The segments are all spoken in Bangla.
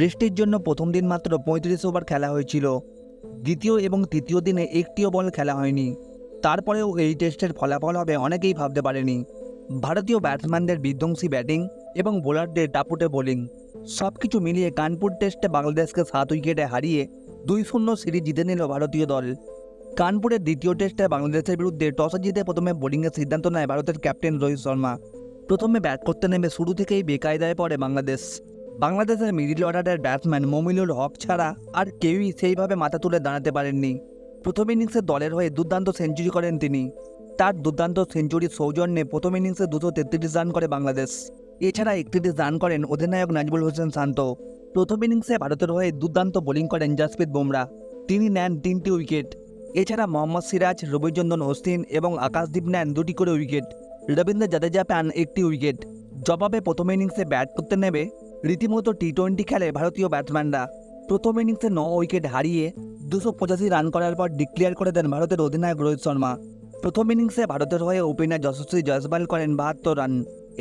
বৃষ্টির জন্য প্রথম দিন মাত্র পঁয়ত্রিশ ওভার খেলা হয়েছিল। দ্বিতীয় এবং তৃতীয় দিনে একটিও বল খেলা হয়নি। তারপরেও এই টেস্টের ফলাফল হবে অনেকেই ভাবতে পারেনি। ভারতীয় ব্যাটসম্যানদের বিধ্বংসী ব্যাটিং এবং বোলারদের টাপুটে বোলিং। সব কিছু মিলিয়ে কানপুর টেস্টে বাংলাদেশকে সাত উইকেটে হারিয়ে দুই শূন্য সিরিজ জিতে নিল ভারতীয় দল। কানপুরের দ্বিতীয় টেস্টে বাংলাদেশের বিরুদ্ধে টসে জিতে প্রথমে বোলিংয়ের সিদ্ধান্ত নেয় ভারতের ক্যাপ্টেন রোহিত শর্মা। প্রথমে ব্যাট করতে নেমে শুরু থেকেই বেকায়দায় পড়ে বাংলাদেশ। বাংলাদেশের মিডিল অর্ডারের ব্যাটসম্যান মমিনুল হক ছাড়া আর কেউই সেইভাবে মাথা তুলে দাঁড়াতে পারেননি। প্রথম ইনিংসে দলের হয়ে দুর্দান্ত সেঞ্চুরি করেন তিনি। তার দুর্দান্ত সেঞ্চুরির সৌজন্যে প্রথম ইনিংসে দুশো তেত্রিশ রান করে বাংলাদেশ। এছাড়া একত্রিশ রান করেন অধিনায়ক নাজবুল হোসেন শান্ত। প্রথম ইনিংসে ভারতের হয়ে দুর্দান্ত বোলিং করেন জাসপ্রীত বুমরা। তিনি নেন তিনটি উইকেট। এছাড়া মোহাম্মদ সিরাজ রবিচন্দ্রন অশ্বিন এবং আকাশদীপ নেন দুটি করে উইকেট। রবীন্দ্র জাদেজা পান একটি উইকেট। জবাবে প্রথম ইনিংসে ব্যাট করতে নেবে রীতিমতো টি টোয়েন্টি খেলে ভারতীয় ব্যাটসম্যানরা প্রথম ইনিংসে ন উইকেট হারিয়ে দুশো পঁচাশি রান করার পর ডিক্লেয়ার করে দেন ভারতের অধিনায়ক রোহিত শর্মা। প্রথম ইনিংসে ভারতের হয়ে ওপেনার যশস্বী জয়সওয়াল করেন বাহাত্তর রান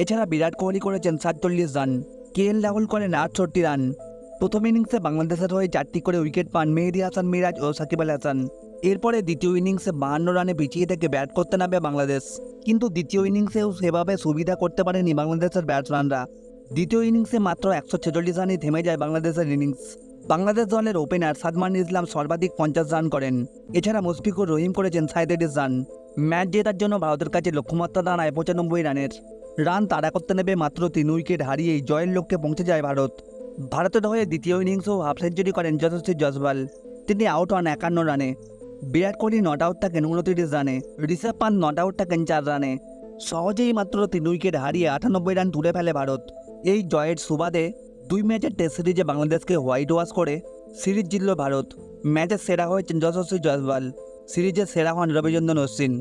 এছাড়া বিরাট কোহলি করেছেন সাতচল্লিশ রান কে এল রাহুল করেন আটষট্টি রান প্রথম ইনিংসে বাংলাদেশের হয়ে চারটি করে উইকেট পান মেহেদি হাসান, মিরাজ ও সাকিব আল হাসান। এরপরে দ্বিতীয় ইনিংসে বাহান্ন রানে পিছিয়ে থেকে ব্যাট করতে নামবে বাংলাদেশ। কিন্তু দ্বিতীয় ইনিংসেও সেভাবে সুবিধা করতে পারেনি বাংলাদেশের ব্যাটসম্যানরা। দ্বিতীয় ইনিংসে মাত্র একশো ছেচল্লিশ রানে থেমে যায় বাংলাদেশের ইনিংস। বাংলাদেশ দলের ওপেনার সাদমান ইসলাম সর্বাধিক পঞ্চাশ রান করেন। এছাড়া মুশফিকুর রহিম করেছেন সাঁত্রিশ রান। ম্যাচ জেতার জন্য ভারতের কাছে লক্ষ্যমাত্রা দাঁড়ায় পঁচানব্বই রানের। রান তাড়া করতে নেবে মাত্র তিন উইকেট হারিয়েই জয়ের লক্ষ্যে পৌঁছে যায় ভারত। ভারতের হয়ে দ্বিতীয় ইনিংসেও হাফ সেঞ্চুরি করেন যশস্বী জসওয়াল তিনি আউট হন একান্ন রানে। বিরাট কোহলি নট আউট থাকেন উনত্রিশ রানে। ঋষভ পান্ত নট আউট থাকেন চার রানে। সহজেই মাত্র তিন উইকেট হারিয়ে আটানব্বই রান তুলে ফেলে ভারত। এই জয়ের সুবাদে দুই ম্যাচের টেস্ট সিরিজে বাংলাদেশকে হোয়াইট ওয়াশ করে সিরিজ জিতল ভারত। ম্যাচের সেরা হয়েছেন যশস্বী জয়সওয়াল সিরিজের সেরা হন রবিচন্দ্রন অশ্বিন।